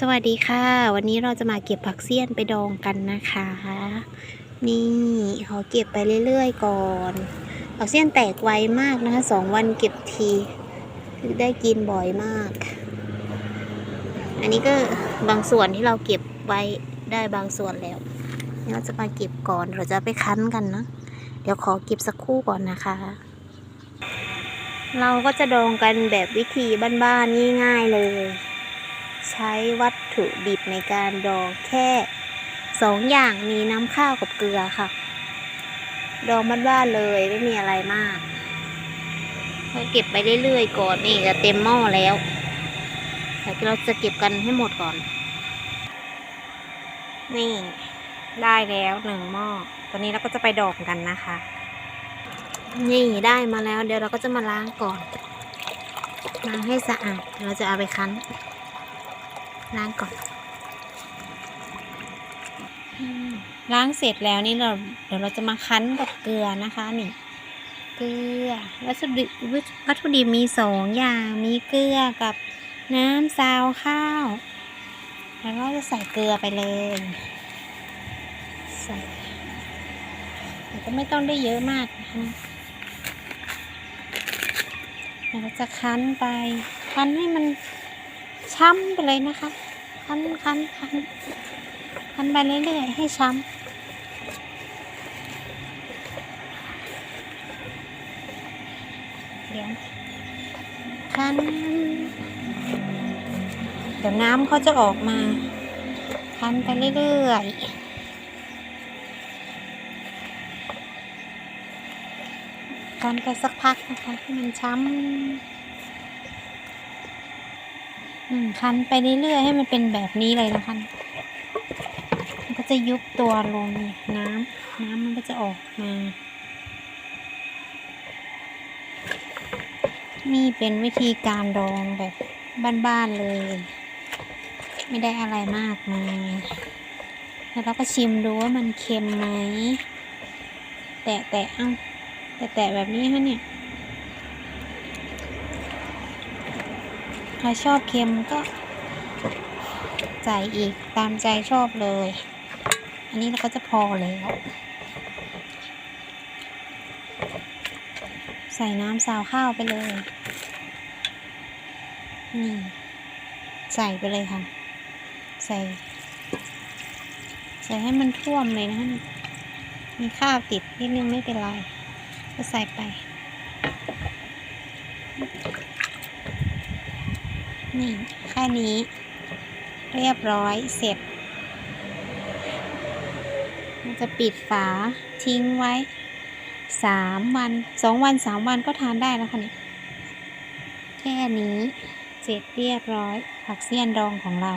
สวัสดีค่ะ วันนี้เราจะมาเก็บผักเสี้ยนไปดองกันนะคะ นี่ขอเก็บไปเรื่อยๆก่อน ผักเสี้ยนแตกไวมากนะคะสองวันเก็บทีได้กินบ่อยมาก อันนี้ก็บางส่วนที่เราเก็บไว้ได้บางส่วนแล้วเราจะมาเก็บก่อนเราจะไปคั้นกันนะเดี๋ยวขอเก็บสักคู่ก่อนนะคะ เราก็จะดองกันแบบวิธีบ้านๆง่ายๆเลย ใช้วัตถุดิบในการดองแค่สองอย่างมีน้ำข้าวกับเกลือค่ะ ดองบ้านๆเลยไม่มีอะไรมากก็เก็บไปเรื่อยๆก่อนนี่จะเต็มหม้อแล้วแต่เราจะเก็บกันให้หมดก่อน นี่ได้แล้วหนึ่งหม้อตอนนี้เราก็จะไปดองกันนะคะ นี่ได้มาแล้ว เดี๋ยวเราก็จะมาล้างก่อนล้างให้สะอาดเราจะเอาไปคั้น ล้างก่อน ล้างเสร็จแล้วนี่เราเดี๋ยวเราจะมาคั้นกับเกลือนะคะนี่ เกลือวัตถุดิบวัตถุดิบมีสองอย่างมีเกลือกับน้ำซาวข้าว แล้วเราจะใส่เกลือไปเลยใส่แต่ก็ไม่ต้องได้เยอะมากนะคะเราจะคั้นไป คั้นให้มันช้ำไปเลยนะคะ คั้นคั้นคั้นคั้นไปเรื่อยๆให้ช้ำเดี๋ยวคั้นเดี๋ยวน้ำเขาจะออกมา คั้นไปเรื่อยๆคั้นไปสักพักนะคะให้มันช้ำ คั้นไปเรื่อยๆให้มันเป็นแบบนี้เลยนะคะมันก็จะยุบตัวลงน้ำน้ำมันก็จะออกมา นี่เป็นวิธีการดองแบบบ้านๆเลย ไม่ได้อะไรมากมายแล้วเราก็ชิมดูว่ามันเค็มไหม แตะแตะเอ้า แตะแตะแบบนี้ฮะเนี่ย ถ้าชอบเค็มก็ใส่อีกตามใจชอบเลย อันนี้เราก็จะพอแล้ว ใส่น้ำซาวข้าวไปเลย นี่ ใส่ไปเลยค่ะ ใส่ ใส่ให้มันท่วมเลยนะมีข้าวติดนิดนึงไม่เป็นไร ก็ใส่ไป นี่แค่นี้ เรียบร้อยเสร็จมันจะปิดฝาทิ้งไว้สามวันสองวันสามวันก็ทานได้แล้วค่ะนี่แค่นี้เสร็จเรียบร้อยผักเสี้ยนดองของเรา